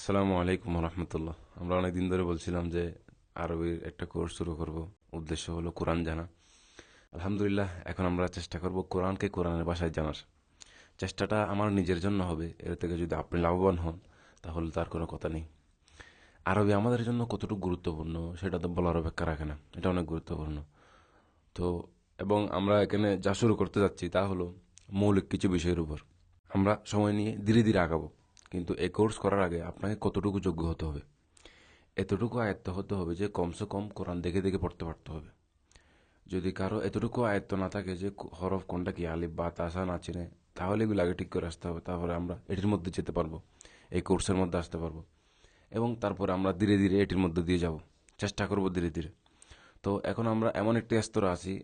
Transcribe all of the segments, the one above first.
আসসালামু আলাইকুম রহমতুল্লাহ আমরা অনেক দিন ধরে বলছিলাম যে আরবির একটা কোর্স শুরু করব। উদ্দেশ্য হলো কোরআন জানা। আলহামদুলিল্লাহ, এখন আমরা চেষ্টা করব কোরআনকে কোরআনের ভাষায় জানার। চেষ্টাটা আমার নিজের জন্য হবে, এর থেকে যদি আপনি লাভবান হন, তাহলে তার কোনো কথা নেই। আরবি আমাদের জন্য কতটুকু গুরুত্বপূর্ণ, সেটা তো বলার অপেক্ষা রাখে না। এটা অনেক গুরুত্বপূর্ণ। তো, এবং আমরা এখানে যা শুরু করতে যাচ্ছি তা হলো মৌলিক কিছু বিষয়ের উপর। আমরা সময় নিয়ে ধীরে ধীরে আগাবো। কিন্তু এই কোর্স করার আগে আপনাকে কতটুকু যোগ্য হতে হবে? এতটুকু আয়ত্ত হতে হবে যে কমসে কম কোরআন দেখে দেখে পড়তে পারতে হবে। যদি কারও এতটুকু আয়ত্ত না থাকে যে হরফ কোনটা কি আলিফ, বা তাসা না চিনে, তাহলে এগুলো আগে ঠিক করে আসতে হবে তারপরে আমরা এটির মধ্যে যেতে পারব, এই কোর্সের মধ্যে আসতে পারব। এবং তারপরে আমরা ধীরে ধীরে এটির মধ্যে দিয়ে যাব, চেষ্টা করব ধীরে ধীরে। তো এখন আমরা এমন একটি স্তরে আছি,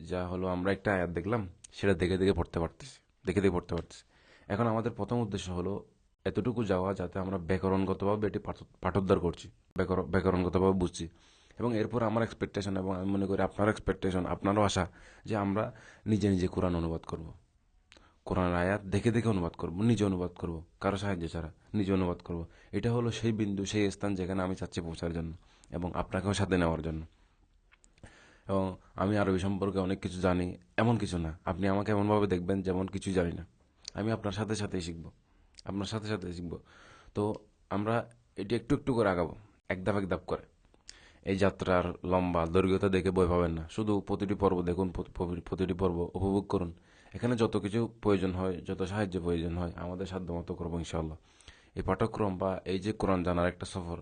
যা হলো আমরা একটা আয়াত দেখলাম, সেটা দেখে দেখে পড়তে পারতেছি, দেখে দেখে পড়তে পারতেছি। এখন আমাদের প্রথম উদ্দেশ্য হলো এতটুকু যাওয়া যাতে আমরা ব্যাকরণগতভাবে এটি পাঠ- পাঠোদ্ধার করছি। ব্যাকরণ- ব্যাকরণগতভাবে বুঝছি। এবং এরপর আমার এক্সপেকটেশন এবং আমি মনে করি আপনার এক্সপেকটেশন আপনারও আশা যে আমরা নিজে নিজে কোরআন অনুবাদ করব। কোরআনের আয়াত দেখে দেখে অনুবাদ করব, নিজে অনুবাদ করব, কারও সাহায্য ছাড়া নিজে অনুবাদ করব। এটা হলো সেই বিন্দু, সেই স্থান যেখানে আমি চাচ্ছি পৌঁছার জন্য এবং আপনাকেও সাথে নেওয়ার জন্য। এবং আমি আরবি সম্পর্কে অনেক কিছু জানি, এমন কিছু না। আপনি আমাকে এমনভাবে দেখবেন যেমন কিছু জানি না। আমি আপনার সাথে সাথেই শিখব। আপনার সাথে সাথে শিখব। তো আমরা এটি একটু একটু করে আগাবো এক ধাপ এক ধাপ করে। এই যাত্রার লম্বা, দৈর্ঘ্যতা দেখে বই পাবেন না। শুধু প্রতিটি পর্ব দেখুন, প্রতি- প্রতি- প্রতিটি পর্ব উপভোগ করুন। এখানে যত কিছু প্রয়োজন হয়, যত সাহায্য প্রয়োজন হয়, আমাদের সাধ্য মতো করব ইনশাল্লাহ এই পাঠক্রম বা এই যে কোরআন জানার একটা সফর,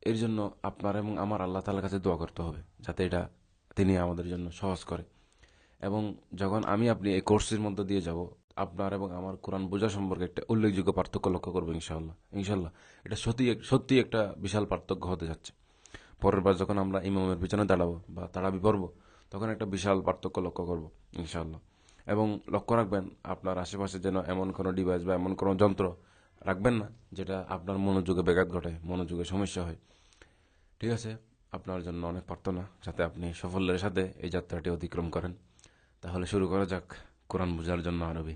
এর জন্য আপনার এবং আমার আল্লাহ তালার কাছে দোয়া করতে হবে, যাতে এটা তিনি আমাদের জন্য সহজ করে। এবং যখন আমি আপনি এই কোর্সের মধ্যে দিয়ে যাব আপনার এবং আমার কোরআন বোঝা সম্পর্কে একটা উল্লেখযোগ্য পার্থক্য লক্ষ্য করব ইনশাল্লাহ ইনশাল্লাহ এটা সত্যি সত্যি একটা বিশাল পার্থক্য হতে যাচ্ছে। পরের বার যখন আমরা ইমামের পিছনে দাঁড়াবো বা তাড়াবি পড়ব, তখন একটা বিশাল পার্থক্য লক্ষ্য করব ইনশাল্লাহ এবং লক্ষ্য রাখবেন, আপনার আশেপাশে যেন এমন কোনো ডিভাইস বা এমন কোনো যন্ত্র রাখবেন না, যেটা আপনার মনোযোগে ব্যাঘাত ঘটায়, মনোযোগে সমস্যা হয়। ঠিক আছে? আপনার জন্য অনেক প্রার্থনা, যাতে আপনি সাফল্যের সাথে এই যাত্রাটি অতিক্রম করেন। তাহলে শুরু করা যাক। কোরআন বোঝার জন্য আরবি।